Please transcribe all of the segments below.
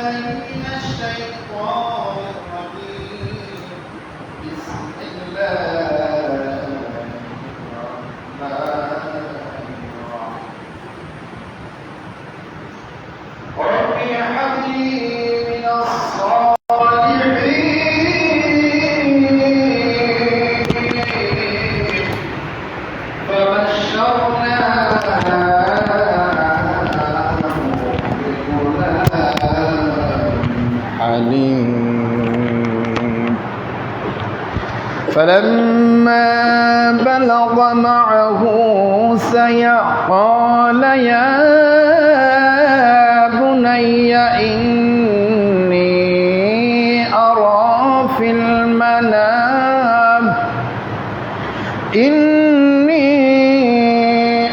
Amen. فلما بلغ معه سيأ قال يا بني إني أرى في المنام إني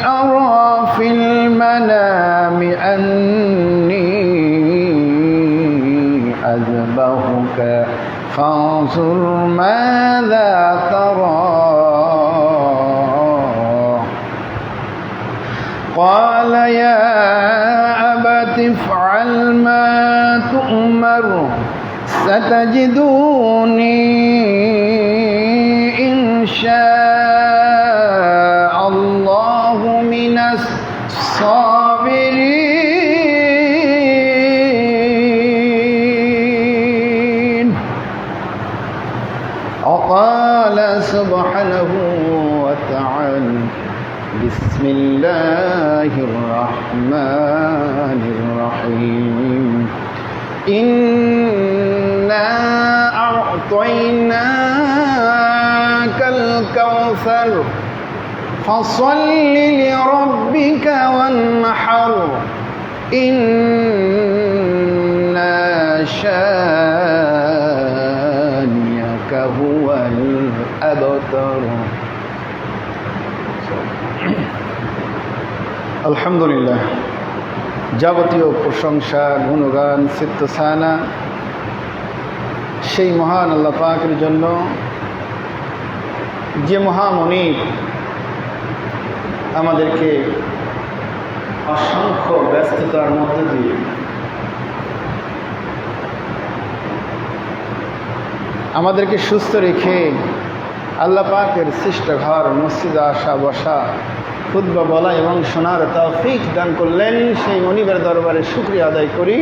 أرى في المنام أني أذبحك فانظر ستجدوني আলহামদুলিল্লাহ। যাবতীয় প্রশংসা, গুণগান, সিদ্ধসানা, সেই মহান আল্লাহ পাকের জন্য যে মহামণি আমাদেরকে অসংখ্য ব্যস্ততার মধ্যে দিয়ে আমাদেরকে সুস্থ রেখে আল্লাহ পাকের সৃষ্ট ঘর, মসজিদে আসা, বসা খুদ্া বলা এবং শোনার তৌফিক দান করলেন সেই মনিবের দরবারে শুক্রিয়া আদায় করি।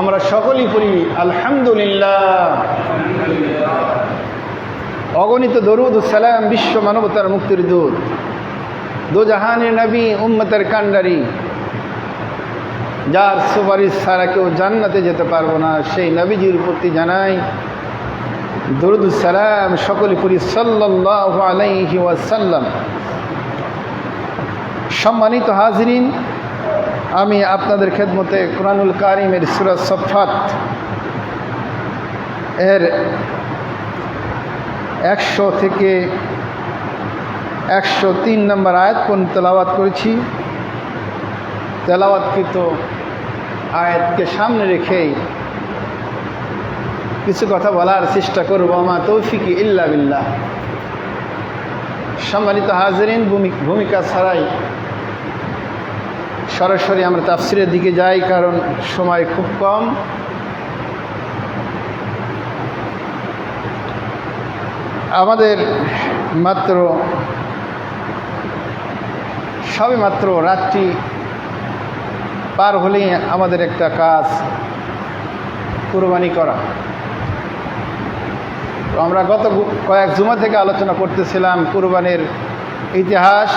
আমরা সকলেই পড়ি, আলহামদুলিল্লাহ। অগণিত দরুদ সালাম বিশ্ব মানবতার মুক্তির দূত। দোজাহানের নবী, উম্মতের কান্ডারি যার সুপারিশ ছাড়া কেউ জান্নাতে যেতে পারব না, সেই নবীজির প্রতি জানাই দরুদ সালাম সকলে পড়ি সাল্লাহ আলাইহি ওয়াসাল্লাম। সম্মানিত হাজরিন, আমি আপনাদের খেদমতে কোরআনুল কারিমের সুরত সফাত এর একশো থেকে একশো তিন নম্বর আয়াত কোন তেলাওয়াত করেছি। তেলাওয়াতকৃত আয়াতকে সামনে রেখেই কিছু কথা বলার চেষ্টা করব। আমার তৌফিকি ইল্লা বিল্লাহ। সম্মানিত হাজরিন ভূমিকা ছাড়াই সরাসরি আমরা তাফসিরের দিকে যাই, কারণ সময় খুব কম। আমাদের মাত্র, সবে মাত্র রাত্রি পার হলেই আমাদের একটা কাজ, কুরবানি করা। তো আমরা গত কয়েক জুমা থেকে আলোচনা করতেছিলাম কুরবানির ইতিহাস।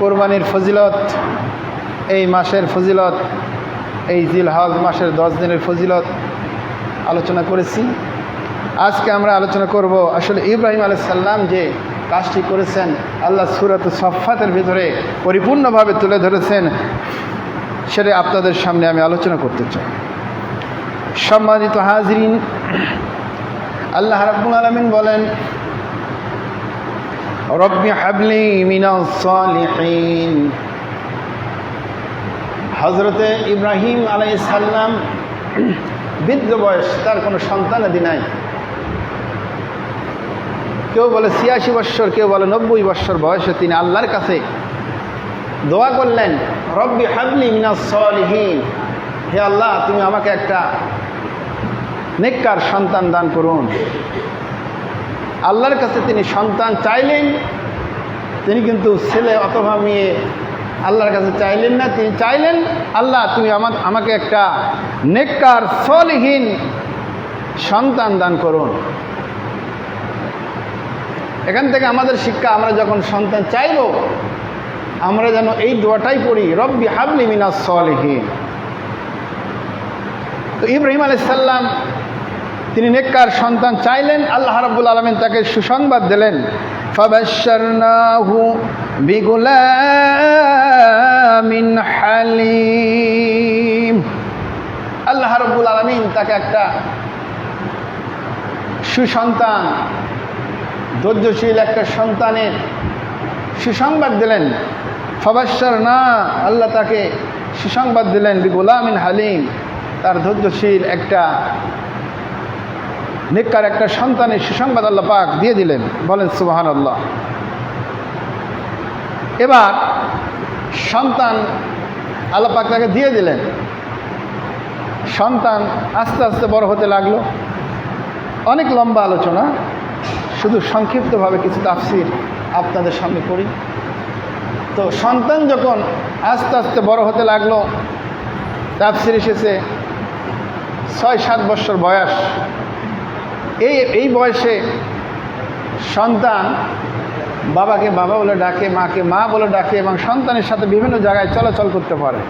কোরবানির ফজিলত, এই মাসের ফজিলত, এই জিল হজ মাসের দশ দিনের ফজিলত আলোচনা করেছি। আজকে আমরা আলোচনা করব আসলে ইব্রাহিম আলাইসাল্লাম যে কাজটি করেছেন, আল্লাহ সুরত সফাতের ভিতরে পরিপূর্ণভাবে তুলে ধরেছেন, সেটা আপনাদের সামনে আমি আলোচনা করতে চাই। সম্মানিত হাজরিন, আল্লাহ রাব্বুল আলমিন বলেন রব্বি হাবলি মিনাস সালিহিন। হজরতে ইব্রাহিম আলাই সাল্লাম বৃদ্ধ বয়স, তার কোনো সন্তানাদি নাই। কেউ বলে ছিয়াশি বৎসর, কেউ বলে নব্বই বৎসর বয়সে তিনি আল্লাহর কাছে দোয়া করলেন, রব্বি হাবলি মিনাস সলিহীন। হে আল্লাহ, তুমি আমাকে একটা নেককার সন্তান দান করুন। আল্লাহর কাছে তিনি সন্তান চাইলেন, তিনি কিন্তু ছেলে অথবা মেয়ে আল্লাহর কাছে চাইলেন না, তিনি চাইলেন, আল্লাহ, তুমি আমার, আমাকে একটা নেককার, সলহীন সন্তান দান করুন এখান থেকে আমাদের শিক্ষা, আমরা যখন সন্তান চাইব, আমরা যেন এই দোয়াটাই পড়ি, রব্বি হাবলি মিনাস সলহীন। তো ইব্রাহিম আলাইসাল্লাম তিনি নেককার সন্তান চাইলেন, আল্লাহ রাব্বুল আলমিন তাকে সুসংবাদ দিলেন। ফাবাশশারনাহু বিগুলামিন হালিম। আল্লাহ রাব্বুল আলমিন তাকে একটা সুসন্তান, ধৈর্যশীল একটা সন্তানের সুসংবাদ দিলেন। ফবাশ্বর না আল্লাহ তাকে সুসংবাদ দিলেন, বিগুলামিন হালিম, তার ধৈর্যশীল একটা নিকার একটা সন্তানের সুসংবাদ আল্লাহ পাক দিয়ে দিলেন। বলেন সুবাহান আল্লাহ এবার সন্তান আল্লাহ পাক তাকে দিয়ে দিলেন। সন্তান আস্তে আস্তে বড় হতে লাগল। অনেক লম্বা আলোচনা। শুধু সংক্ষিপ্তভাবে কিছু তাফসির আপনাদের সামনে করি। তো সন্তান যখন আস্তে আস্তে বড় হতে লাগল, তাফসির এসেছে ছয় সাত বছর বয়স। এই এই বয়সে সন্তান বাবাকে বাবা বলে ডাকে, মাকে মা বলে ডাকে এবং সন্তানের সাথে বিভিন্ন জায়গায় চলাচল করতে পারে।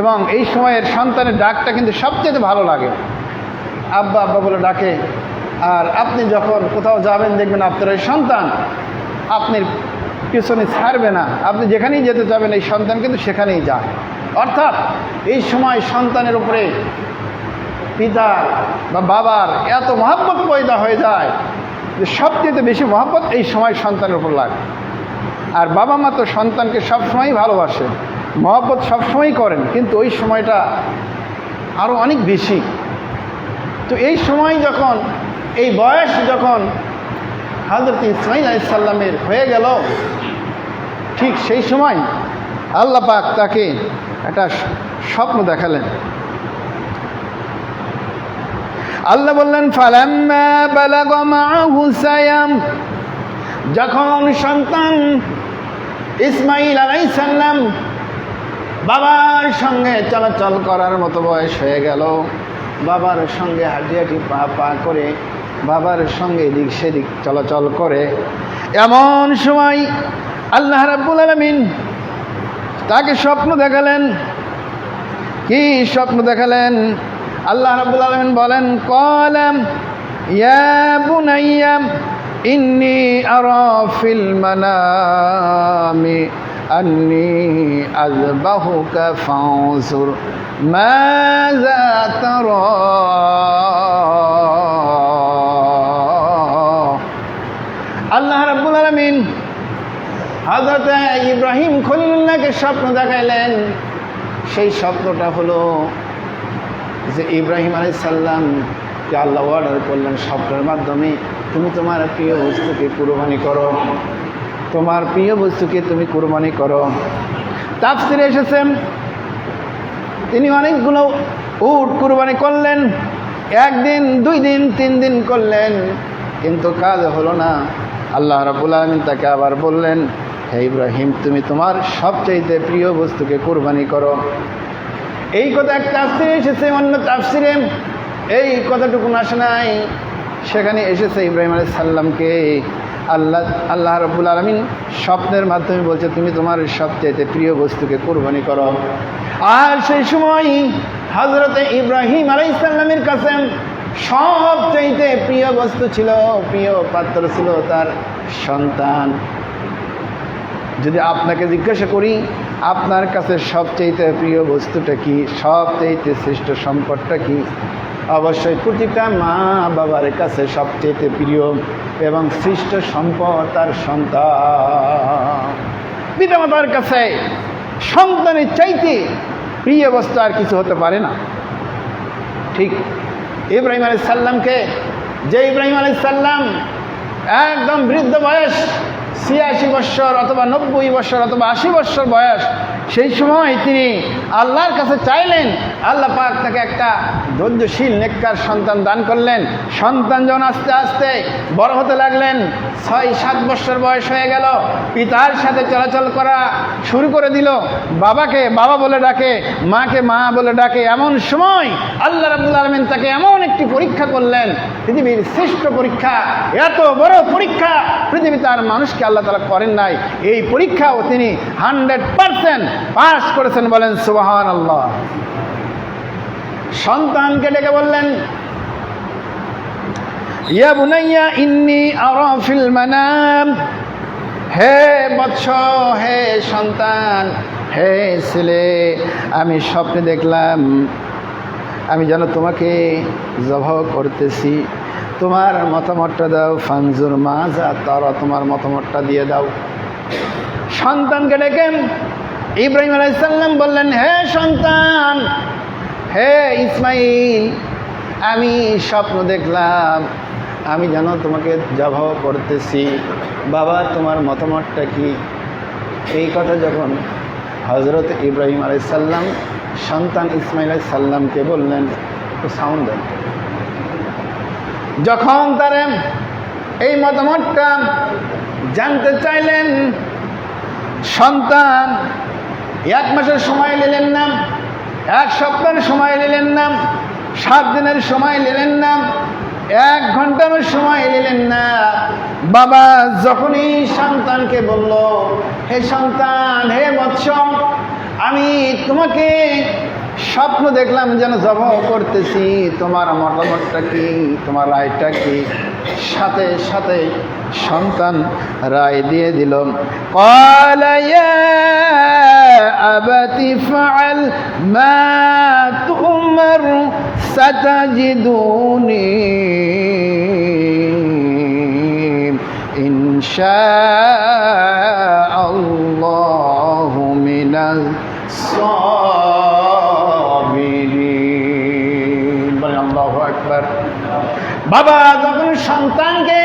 এবং এই সময়ের সন্তানের ডাকটা কিন্তু সবচেয়ে ভালো লাগে। আব্বা আব্বা বলে ডাকে, আর আপনি যখন কোথাও যাবেন, দেখবেন আপনার ওই সন্তান আপনার পিছনে ছাড়বে না। আপনি যেখানেই যেতে যাবেন, এই সন্তান কিন্তু সেখানেই যায়। অর্থাৎ এই সময় সন্তানের উপরে পিতা বা বাবার এত মহাব্বত পয়দা হয়ে যায় যে সবচেয়ে বেশি মহাব্বত এই সময় সন্তানের উপর লাগে। আর বাবা মা তো সন্তানকে সবসময়ই ভালোবাসে, মহাব্বত সবসময়ই করেন, কিন্তু ওই সময়টা আরও অনেক বেশি। তো এই সময় যখন, এই বয়স যখন হাজরত ইসমাইল আলাইসাল্লামের হয়ে গেল, ঠিক সেই সময় আল্লাহ পাক তাকে একটা স্বপ্ন দেখালেন। আল্লাহ বললেন সায়াম। যখন সন্তান ইসমাইল আলাইসাল্লাম বাবার সঙ্গে চলাচল করার মতো বয়স হয়ে গেল, বাবার সঙ্গে হাঁটি হাঁটি পা পা করে, বাবার সঙ্গে এদিক সেদিক চলাচল করে, এমন সময় আল্লাহ রাব্বুল আলমিন তাকে স্বপ্ন দেখালেন। কি স্বপ্ন দেখালেন? আল্লাহ রাব্বুল আলমিন বলেন, কলাম, ইয়া বুনাইয়া, ইন্নি আরা ফিল মানামি, আন্নি আযবাহুকা ফানজুর মাযা তারা আল্লাহ রাব্বুল আলামিন হযরত ইব্রাহিম খলিলুল্লাহকে স্বপ্ন দেখাইলেন। সেই স্বপ্নটা হলো যে ইব্রাহিম আলাই সাল্লামকে আল্লাহ অর্ডার করলেন স্বপ্নের মাধ্যমে, তুমি তোমার প্রিয় বস্তুকে কুরবানি করো। তোমার প্রিয় বস্তুকে তুমি কুরবানি করো। তাফসিরে এসেছেন, তিনি অনেকগুলো উট কুরবানি করলেন, একদিন, দুই দিন, তিন দিন করলেন, কিন্তু কাজ হলো না। আল্লাহ রাবুল আলমিন তাকে আবার বললেন, হে ইব্রাহিম, তুমি তোমার সবচাইতে প্রিয় বস্তুকে কুরবানি করো। এই কথা এক তাফসিরে এসেছে অন্য তাফসিরে। এই কথাটুকু আসে নাই সেখানে এসেছে ইব্রাহিম আলাই সাল্লামকে আল্লাহ আল্লাহ রব্বুল আলমিন স্বপ্নের মাধ্যমে বলছে, তুমি তোমার সবচাইতে প্রিয় বস্তুকে কোরবানি করো। আর সেই সময় হজরতে ইব্রাহিম আলাই সাল্লামের কাছে সবচাইতে প্রিয় বস্তু ছিল, প্রিয় পাত্র ছিল তার সন্তান। যদি আপনাকে জিজ্ঞাসা করি আপনার কাছে সবচাইতে প্রিয় বস্তুটা কি? সবচাইতে শ্রেষ্ঠ সম্পদটা কি? অবশ্যই প্রতিটা মা বাবার কাছে সবচেয়ে প্রিয় এবং শ্রেষ্ঠ সম্পদ তার সন্তান। পিতামাতার কাছে সন্তানের চাইতে প্রিয় বস্তু আর কিছু হতে পারে না। ঠিক ইব্রাহিম আলাই সাল্লামকে যে ইব্রাহিম আলাই সাল্লাম একদম বৃদ্ধ বয়স ছিয়াশি বৎসর অথবা নব্বই বৎসর অথবা আশি বৎসর বয়স, সেই সময় তিনি আল্লাহর কাছে চাইলেন, আল্লাহ পাক তাকে একটা ধৈর্যশীল, নেককার সন্তান দান করলেন। সন্তান যখন আস্তে আস্তে বড় হতে লাগলেন, ছয়, সাত বৎসর বয়স হয়ে গেল, পিতার সাথে চলাচল করা শুরু করে দিল। বাবাকে বাবা বলে ডাকে, মাকে মা বলে ডাকে। এমন সময় আল্লাহ রাবুল আলমিন তাকে এমন একটি পরীক্ষা করলেন, পৃথিবীর শ্রেষ্ঠ পরীক্ষা, এত বড় পরীক্ষা পৃথিবী তার মানুষকে আল্লাহ তালা করেন নাই। এই পরীক্ষাও তিনি হান্ড্রেড পারসেন্ট পাস করেছেন বলেন সুবাহান আল্লাহ সন্তানকে ডেকে বললেন, ইয়া বুনাইয়া ইন্নি আরা ফিল মানাম। হে বৎস, হে সন্তান, হে ছেলে, আমি স্বপ্নে দেখলাম, আমি যেন তোমাকে জবাহ করতেছি। তোমার মতামতটা দাও, ফানজুর মাজা তারা তোমার মতামতটা দিয়ে দাও। সন্তানকে ডেকে ইব্রাহিম আলাইসাল্লাম বললেন, হে সন্তান, হে ইসমাইল, আমি স্বপ্ন দেখলাম, আমি যেন তোমাকে জবাহ করতেছি। বাবা, তোমার মতামতটা কি? এই কথা যখন হজরত ইব্রাহিম আলাইসাল্লাম, সন্তান ইসমাইল সাল্লামকে বললেন, একটু সাউন্ড দেন। যখন তারা এই মতামতটা জানতে চাইলেন, সন্তান, এক মাসের সময় নিলেন না, এক সপ্তাহের সময় নিলেন না, সাত দিনের সময় নিলেন না, এক ঘণ্টার সময় নিলেন না, বাবা যখনই সন্তানকে বলল, হে সন্তান, হে মৎস্য, আমি তোমাকে স্বপ্ন দেখলাম যেন জব করতেছি। তোমার মতামতটা কি? তোমার রায়টা কি? সাথে সাথে সন্তান রায় দিয়ে দিল। কলাইয়া ফাল মা ইনশা আল্লাহু মিনাল সা বাবা যখন সন্তানকে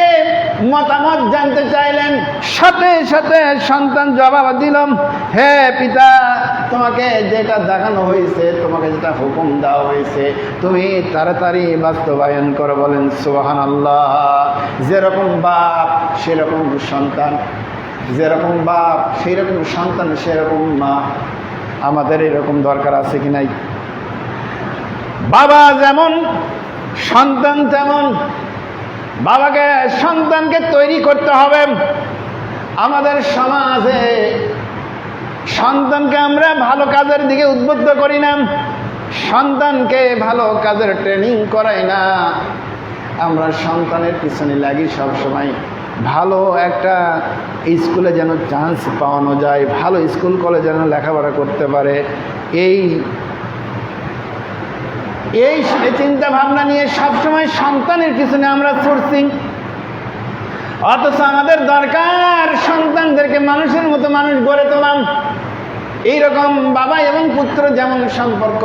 মতামত জানতে চাইলেন, সাথে সাথে সন্তান জবাব দিলাম হে পিতা, তোমাকে যেটা দেখানো হয়েছে, তোমাকে যেটা হুকুম দেওয়া হয়েছে, তুমি তাড়াতাড়ি বাস্তবায়ন করো। বলেন সুবাহান আল্লাহ যেরকম বাপ, সেরকম সন্তান। যেরকম বাপ সেই রকম সন্তান, সেরকম মা। আমাদের এরকম দরকার আছে কি নাই? বাবা যেমন সন্তান তেমন বাবাকে, সন্তানকে তৈরি করতে হবে। আমাদের সমাজে সন্তানকে আমরা ভালো কাজের দিকে উদ্বুদ্ধ করি না। সন্তানকে ভালো কাজের ট্রেনিং করাই না। আমরা সন্তানের পিছনে লাগি সবসময়। ভালো একটা স্কুলে যেন চান্স পাওয়ানো যায়, ভালো স্কুল কলেজ যেন লেখাপড়া করতে পারে। এই এই চিন্তা ভাবনা নিয়ে সবসময় সন্তানের পিছনে আমরা ছুটছি। অথচ আমাদের দরকার সন্তানদেরকে মানুষের মতো মানুষ গড়ে তোলাম এইরকম বাবা এবং পুত্র যেমন সম্পর্ক,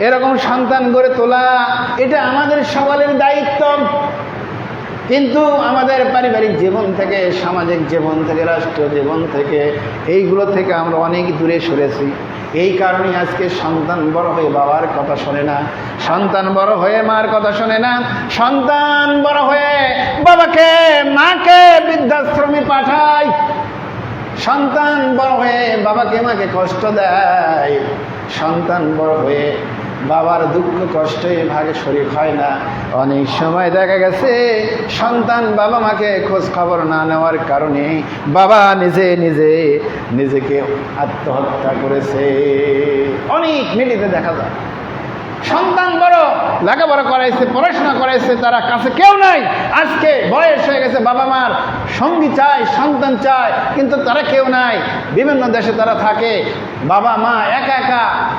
এরকম সন্তান গড়ে তোলা, এটা আমাদের সকলের দায়িত্ব। কিন্তু আমাদের পারিবারিক জীবন থেকে, সামাজিক জীবন থেকে, রাষ্ট্রীয় জীবন থেকে, এইগুলো থেকে আমরা অনেক দূরে সরেছি। এই কারণে আজকে সন্তান বড় হয়ে বাবার কথা শোনে না, সন্তান বড় হয়ে মার কথা শোনে না, সন্তান বড় হয়ে বাবাকে, মাকে বৃদ্ধাশ্রমে পাঠায়। সন্তান বড় হয়ে বাবাকে মাকে কষ্ট দেয়। সন্তান বড় হয়ে বাবার দুঃখ কষ্টে ভাগে শরীর হয় না। অনেক সময় দেখা গেছে, সন্তান বাবা মাকে খোঁজ খবর না নেওয়ার কারণে বাবা নিজে নিজে নিজেকে আত্মহত্যা করেছে। অনেক মিলিতে দেখা যায়। সন্তান বড়, লেখাপড়া করাইছে, পড়াশোনা করাইছে, তারা কাছে কেউ নাই। আজকে বয়স হয়ে গেছে, বাবা মার সঙ্গী চায়, সন্তান চায়, কিন্তু তারা কেউ নাই। বিভিন্ন দেশে তারা থাকে। বাবা মা একা একা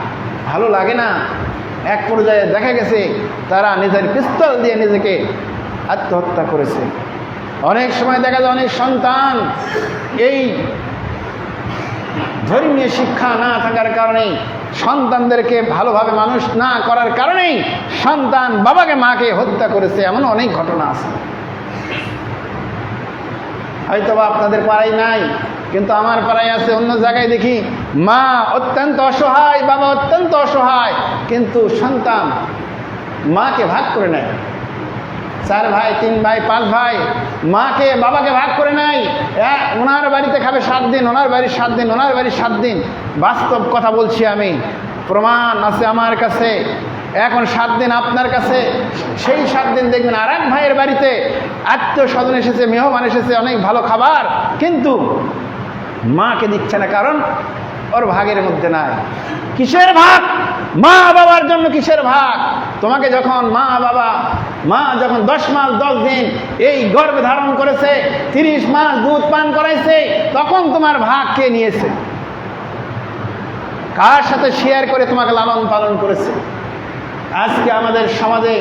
ভালো লাগে না। এক পর্যায়ে দেখা গেছে, তারা নিজের পিস্তল দিয়ে নিজেকে আত্মহত্যা করেছে। অনেক সময় দেখা যায় অনেক সন্তান এই ধর্মীয় শিক্ষা না থাকার কারণে সন্তানদেরকে ভালোভাবে মানুষ না করার কারণেই সন্তান বাবাকে, মাকে হত্যা করেছে, এমন অনেক ঘটনা আছে। হয়তো বা আপনাদের পাড়ায় নাই, কিন্তু আমার পাড়ায় আছে, অন্য জায়গায় দেখি মা অত্যন্ত অসহায়, বাবা অত্যন্ত অসহায়, কিন্তু সন্তান মাকে ভাগ করে নেয়। চার ভাই, তিন ভাই, পাঁচ ভাই, মাকে, বাবাকে ভাগ করে নেয়। ওনার বাড়িতে খাবে সাত দিন, ওনার বাড়ির সাত দিন, ওনার বাড়ির সাত দিন। বাস্তব কথা বলছি আমি, প্রমাণ আছে আমার কাছে। এখন সাত দিন আপনার কাছে, সেই সাত দিন দেখবেন আর এক ভাইয়ের বাড়িতে আত্মীয় স্বজন এসেছে, মেহমান এসেছে, অনেক ভালো খাবার, কিন্তু মাকে দিচ্ছে না। কারণ ওর ভাগের মধ্যে নাই। কিসের ভাগ? মা বাবার জন্য কিসের ভাগ? তোমাকে যখন মা বাবা, মা যখন দশ মাস, দশ দিন এই গর্ভে ধারণ করেছে, তিরিশ মাস দুধ পান করাইছে, তখন তোমার ভাগ কে নিয়েছে? কার সাথে শেয়ার করে তোমাকে লালন পালন করেছে? আজকে আমাদের সমাজে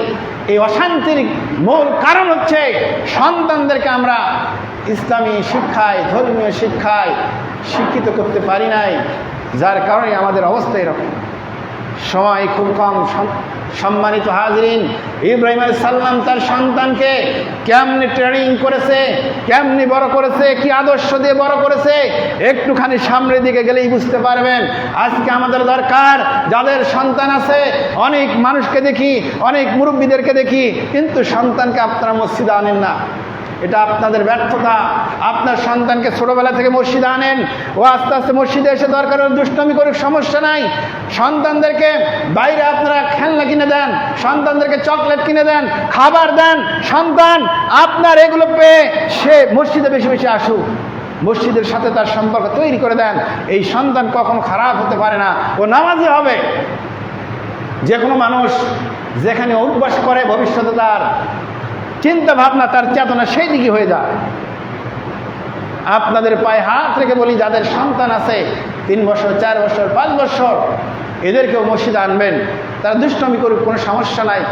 এই অশান্তির মূল কারণ হচ্ছে সন্তানদেরকে আমরা ইসলামী শিক্ষায়, ধর্মীয় শিক্ষায় শিক্ষিত করতে পারি নাই, যার কারণে আমাদের অবস্থা এরকম। সময় খুব কম সম্মানিত হাজরিন, ইব্রাহিম সাল্লাম তার সন্তানকে কেমনি ট্রেনিং করেছে, কেমনি বড় করেছে, কি আদর্শ দিয়ে বড় করেছে, একটুখানি সামনের দিকে গেলেই বুঝতে পারবেন। আজকে আমাদের দরকার, যাদের সন্তান আছে, অনেক মানুষকে দেখি, অনেক মুরব্বীদেরকে দেখি, কিন্তু সন্তানকে আপনারা মসজিদে আনেন না। এটা আপনাদের ব্যর্থতা। আপনার সন্তানকে ছোটবেলা থেকে মসজিদে আনেন, ও আস্তে আস্তে মসজিদে এসে দরকার দুষ্টমি করুক, সমস্যা নাই। সন্তানদেরকে বাইরে আপনারা খেলনা কিনে দেন, সন্তানদেরকে চকলেট কিনে দেন, খাবার দেন। সন্তান, আপনার এগুলো পেয়ে সে মসজিদে বেশি বেশি আসুক। মসজিদের সাথে তার সম্পর্ক তৈরি করে দেন। এই সন্তান কখনো খারাপ হতে পারে না। ও নামাজি হবে। যে কোনো মানুষ যেখানে অভ্যাস করে ভবিষ্যতে তার চিন্তা ভাবনা তার চেতনা সেই দিকে হয়ে যায়। আপনাদের পায়ে হাত রেখে বলি, যাদের সন্তান আছে, তিন বছর, চার বছর, পাঁচ বছর, এদেরকেও মসজিদে আনবেন। তারা দুষ্টমি করুক, কোনো সমস্যা নাই।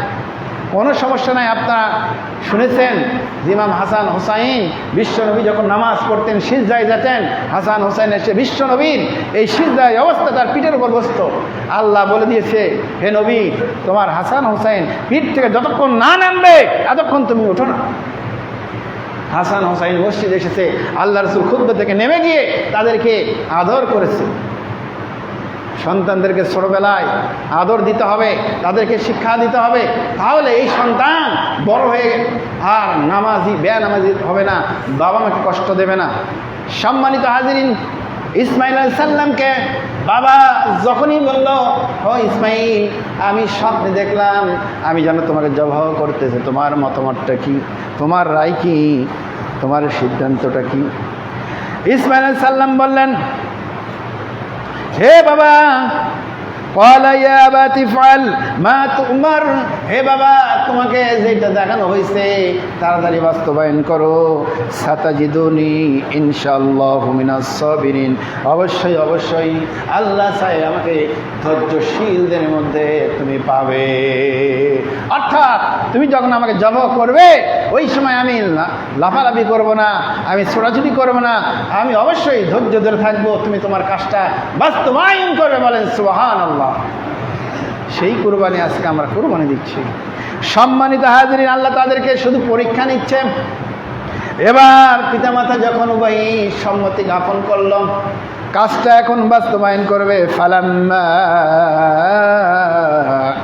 কোনো সমস্যা নাই, আপনারা শুনেছেন ইমাম হাসান হোসাইন বিশ্বনবী যখন নামাজ পড়তেন, সিজদায় যেতেন, হাসান হোসাইন এসে বিশ্বনবীর এই সিজদায় অবস্থা তার পিঠের উপর বসত। আল্লাহ বলে দিয়েছে, হে নবী, তোমার হাসান হোসাইন পিঠ থেকে যতক্ষণ না নামবে, এতক্ষণ তুমি ওঠো না। হাসান হোসাইন মসজিদ এসেছে, আল্লাহ রসুল খুদ্ থেকে নেমে গিয়ে তাদেরকে আদর করেছে। সন্তানদেরকে ছোটবেলায় আদর দিতে হবে, তাদেরকে শিক্ষা দিতে হবে, তাহলে এই সন্তান বড় হয়ে আর নামাজি বেয়া নামাজি হবে না, বাবা মাকে কষ্ট দেবে না। সম্মানিত হাজিরিন, ইসমাইল সাল্লামকে বাবা যখনই বলল, ও ইসমাইল, আমি স্বপ্নে দেখলাম, আমি যেন তোমাকে জবাহ করতেছে, তোমার মতামতটা কি? তোমার রায় কি? তোমার সিদ্ধান্তটা কি? ইসমাইল সাল্লাম বললেন হে বাবা হে বাবা, তোমাকে দেখানো হয়েছে তাড়াতাড়ি বাস্তবায়ন করো। অবশ্যই অবশ্যই, আল্লাহ আমাকে ধৈর্যশীলদের মধ্যে তুমি পাবে। অর্থাৎ, তুমি যখন আমাকে জব করবে, ওই সময় আমি লাফালাফি করব না, আমি ছোটাছুটি করব না, আমি অবশ্যই ধৈর্য ধরে থাকব, তুমি তোমার কাজটা বাস্তবায়ন করবে বলেন সোহান আল্লাহ সেই কুরবানি আজকে আমরা কুরবানি দিচ্ছি। সম্মানিত হাজিরিন, আল্লাহ তাদেরকে শুধু পরীক্ষা নিচ্ছে এবার পিতামাতা যখন উভয় সম্মতি জ্ঞাপন করল কাজটা এখন বাস্তবায়ন করবে। ফালাম্মা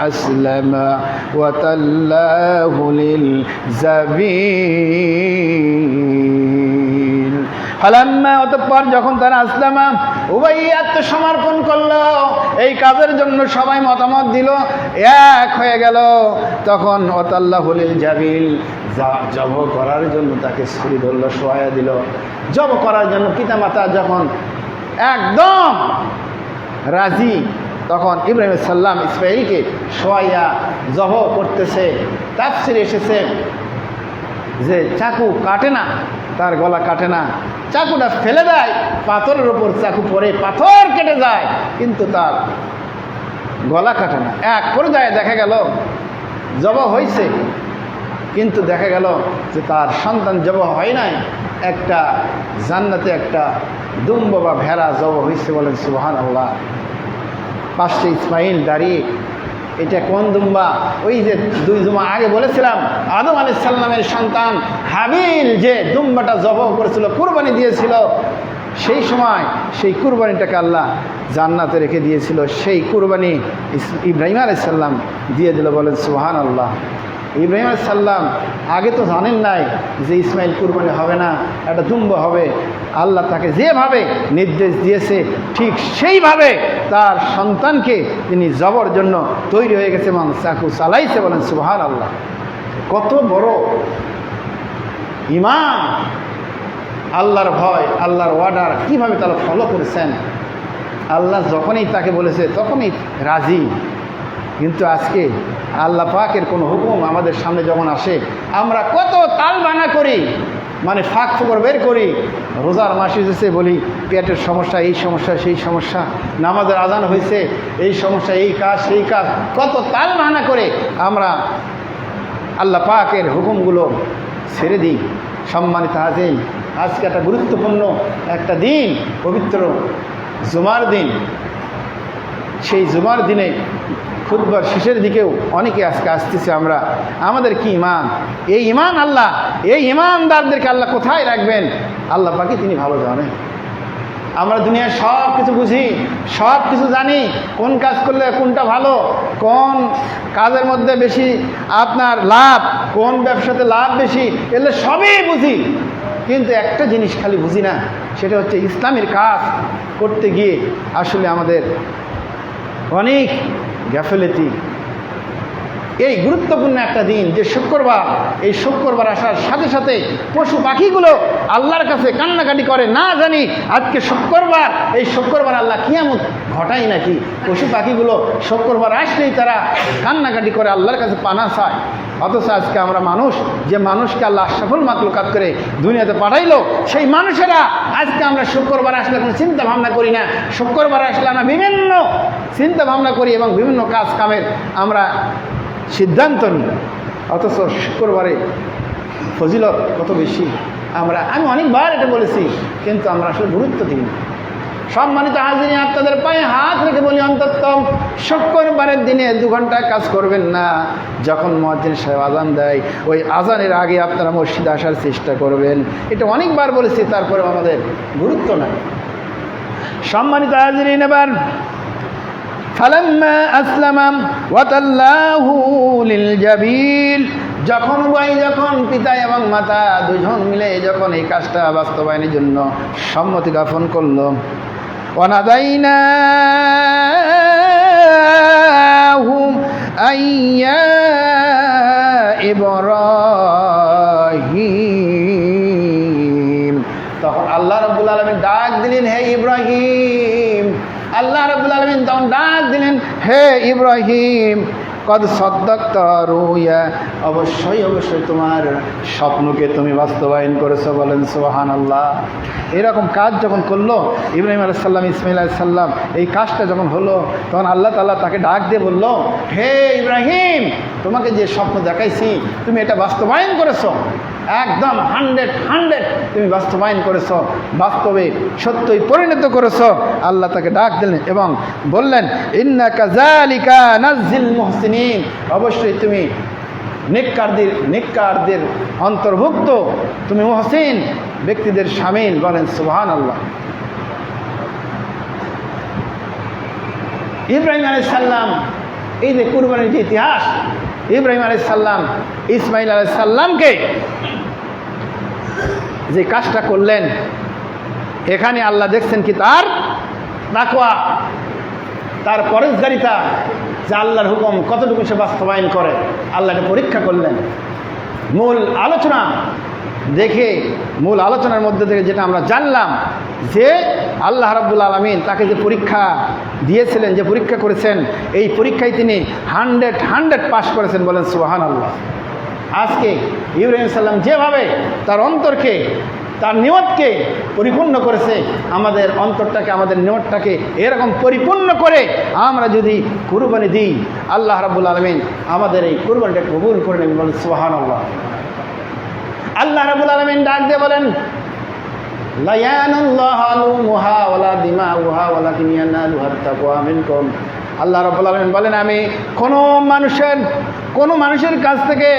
আসলাম ওয়াতাল্লাহু লিল জাবিন। ফালাম্মা অতঃপর যখন তারা আসলামা উভয় আত্মসমর্পণ করল। এই কাজের জন্য সবাই মতামত দিল। এক হয়ে গেল। তখন অতাল্লাহ হলিল জাবিল জব করার জন্য তাকে ছুরি ধরল সোয়া দিল। জব করার জন্য পিতামাতা যখন একদম। রাজি। তখন ইব্রাহিম সাল্লাম ইসমাইলকে সোয়াইয়া জব করতেছে, তাফসির এসেছে যে, চাকু কাটে না। তার গলা কাটে না। চাকুটা ফেলে দেয়, পাথরের ওপর চাকু পরে পাথর কেটে যায়, কিন্তু তার গলা কাটে না। এক পর্যায়ে দেখা গেল, জব হয়েছে কিন্তু দেখা গেল যে তার সন্তান জব হয় নাই। একটা জান্নাতে একটা দুম্ব বা ভেড়া জব হয়েছে বলেন সুহান আল্লাহ পাশে ইসমাইল দাঁড়িয়ে এটা কোন দুম্বা? ওই যে দুই জুমা আগে বলেছিলাম, আদম আলি সাল্লামের সন্তান হাবিল যে দুম্বাটা জব করেছিল, কুরবানি দিয়েছিল, সেই সময় সেই কুরবানিটাকে আল্লাহ জান্নাতে রেখে দিয়েছিল, সেই কুরবানি ইব্রাহিম আলাইসাল্লাম দিয়ে দিল বলেন সুহান আল্লাহ ইব্রাহিম সাল্লাম আগে তো জানেন নাই যে ইসমাইল কুরবানি হবে না, একটা দুম্ব হবে। আল্লাহ তাকে যেভাবে নির্দেশ দিয়েছে, ঠিক সেইভাবে তার সন্তানকে তিনি জবর জন্য তৈরি হয়ে গেছে এবং চাকু চালাইছে বলেন সুহান আল্লাহ কত বড় ইমান আল্লাহর ভয়, আল্লাহর ওয়ার্ডার কীভাবে তারা ফলো করেছেন? আল্লাহ যখনই তাকে বলেছে, তখনই রাজি। কিন্তু আজকে আল্লাহ পাকের কোনো হুকুম আমাদের সামনে যখন আসে, আমরা কত তাল বানা করি মানে ফাঁক ফোকর বের করি। রোজার মাস এসেছে বলি, পেটের সমস্যা, এই সমস্যা, সেই সমস্যা, নামাজের আদান হয়েছে, এই সমস্যা, এই কাজ, সেই কাজ, কত তাল বাহানা করে আমরা আল্লাহ পাকের হুকুমগুলো ছেড়ে দিই। সম্মানিত হাজিন আজকে একটা গুরুত্বপূর্ণ একটা দিন, পবিত্র জুমার দিন। সেই জুমার দিনে খুদবার শেষের দিকেও অনেকে আজকে আসতেছে আমরা। আমাদের কি ইমান এই ইমান আল্লাহ, এই ইমানদারদেরকে আল্লাহ কোথায় রাখবেন? আল্লাহ পাকে তিনি ভালো জানেন। আমরা দুনিয়ার সব কিছু বুঝি, সব কিছু জানি, কোন কাজ করলে কোনটা ভালো, কোন কাজের মধ্যে বেশি আপনার লাভ, কোন ব্যবসাতে লাভ বেশি, এগুলো সবই বুঝি। কিন্তু একটা জিনিস খালি বুঝি না, সেটা হচ্ছে ইসলামের কাজ করতে গিয়ে আসলে আমাদের অনেক গ্যাফেলেতি এই গুরুত্বপূর্ণ একটা দিন যে শুক্রবার, এই শুক্রবার আসার সাথে সাথে পশু পাখিগুলো আল্লাহর কাছে কান্নাকাটি করে, না জানি আজকে শুক্রবার। এই শুক্রবার আল্লাহ কিয়ামত ঘটাই নাকি? পশু পাখিগুলো শুক্রবার আসলেই তারা কান্নাকাটি করে, আল্লাহর কাছে পানা চায়। অথচ আজকে আমরা মানুষ, যে মানুষকে আল্লাহ সফল মাকলুকাত করে দুনিয়াতে পাঠাইলো, সেই মানুষেরা আজকে আমরা শুক্রবার আসলে কোনো চিন্তা ভাবনা করি না। শুক্রবার আসলে আমরা বিভিন্ন চিন্তা ভাবনা করি এবং বিভিন্ন কাজ কামের আমরা সিদ্ধান্ত নিই। অথচ শুক্রবারে ফজিলত কত বেশি? আমরা, আমি অনেকবার এটা বলেছি, কিন্তু আমরা আসলে গুরুত্ব দিই না। সম্মানিত হাজিরি আপনাদের পায়ে হাত রেখে বলি, অন্তত শুক্রবারের দিনে দু ঘণ্টা কাজ করবেন না। যখন মহাজিন সাহেব আজান দেয়, ওই আজানের আগে আপনারা মসজিদে আসার চেষ্টা করবেন। এটা অনেকবার বলেছি তারপরেও আমাদের গুরুত্ব নাই। সম্মানিত হাজিরিন, এবার ফালাম্মা আসলাম ওয়াতাল্লাহু লিল জাবিল যখন ভাই, যখন পিতা এবং মাতা দুজন মিলে যখন এই কাজটা বাস্তবায়নের জন্য সম্মতি জ্ঞাপন করল অনাদাইনা يا ইব্রাহিম তখন আল্লাহ রব্বুল আলমিন ডাক দিলেন, হে ইব্রাহিম! আল্লাহ রব্বুল আলমিন তখন ডাক দিলেন, হে ইব্রাহিম! কদ সদ্দক্ত রুইয়া অবশ্যই অবশ্যই তোমার স্বপ্নকে তুমি বাস্তবায়ন করেছ বলেন সোহান আল্লাহ এরকম কাজ যখন করল, ইব্রাহিম আলাইসাল্লাম ইসমাইল আলাইসাল্লাম এই কাজটা যখন হলো, তখন আল্লাহ তাল্লাহ তাকে ডাক দিয়ে বলল, হে ইব্রাহিম, তোমাকে যে স্বপ্ন দেখাইছি, তুমি এটা বাস্তবায়ন করেছ। একদম হান্ড্রেড হান্ড্রেড তুমি বাস্তবায়ন করেছ, বাস্তবে সত্যই পরিণত করেছ। আল্লাহ তাকে ডাক দিলেন এবং বললেন ইন্না কাজালিকা নাজিল মুহসিনিন। অবশ্যই তুমি নেককারদের নেককারদের অন্তর্ভুক্ত, তুমি মহসিন ব্যক্তিদের সামিল বলেন সুবহান আল্লাহ ইব্রাহিম আলাই সাল্লাম এই যে কুরবানির যে ইতিহাস ইব্রাহিম আলাইসাল্লাম ইসমাইল আলাইসাল্লামকে যে কাজটা করলেন, এখানে আল্লাহ দেখছেন কি তার তাকওয়া, তার পরেশগারিতা যে আল্লাহর হুকুম কতটুকু সে বাস্তবায়ন করে আল্লাহকে পরীক্ষা করলেন। মূল আলোচনা দেখে মূল আলোচনার মধ্যে থেকে যেটা আমরা জানলাম যে আল্লাহ রাব্বুল আলমিন তাকে যে পরীক্ষা দিয়েছিলেন, যে পরীক্ষা করেছেন, এই পরীক্ষায় তিনি হান্ড্রেড হান্ড্রেড পাস করেছেন বলেন সুবাহান আল্লাহ আজকে ইব্রাহিম সাল্লাম যেভাবে তার অন্তরকে, তার নিয়তকে পরিপূর্ণ করেছে, আমাদের অন্তরটাকে, আমাদের নিয়তটাকে এরকম পরিপূর্ণ করে আমরা যদি কুরবানি দিই, আল্লাহ রাবুল আলমিন আমাদের এই কুরবানিটা কবুল করে নেবেন বলেন সুবাহান আল্লাহ আল্লাহ রাবুল আলমিন ডাক দিয়ে বলেন আল্লাহ রব্বুল আলমিন বলেন, আমি কোনো মানুষের কোনো মানুষের কাছ থেকে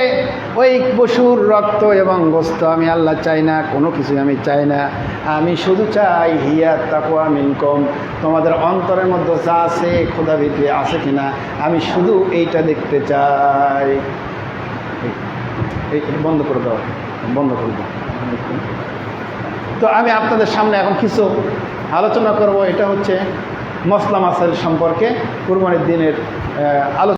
ওই পশুর রক্ত এবং গোস্ত আমি আল্লাহ চাই না, কোনো কিছুই আমি চাই না। আমি শুধু চাই, হিয়া তাকুয়া মিনকম। তোমাদের অন্তরের মধ্যে যা আছে খোদা ভিতরে আছে কিনা, আমি শুধু এইটা দেখতে চাই। বন্ধ করে দাও। বন্ধ করব তো আমি আপনাদের সামনে এখন কিছু আলোচনা করব। এটা হচ্ছে মশলা মাছের সম্পর্কে কুরবানির দিনের আলোচনা।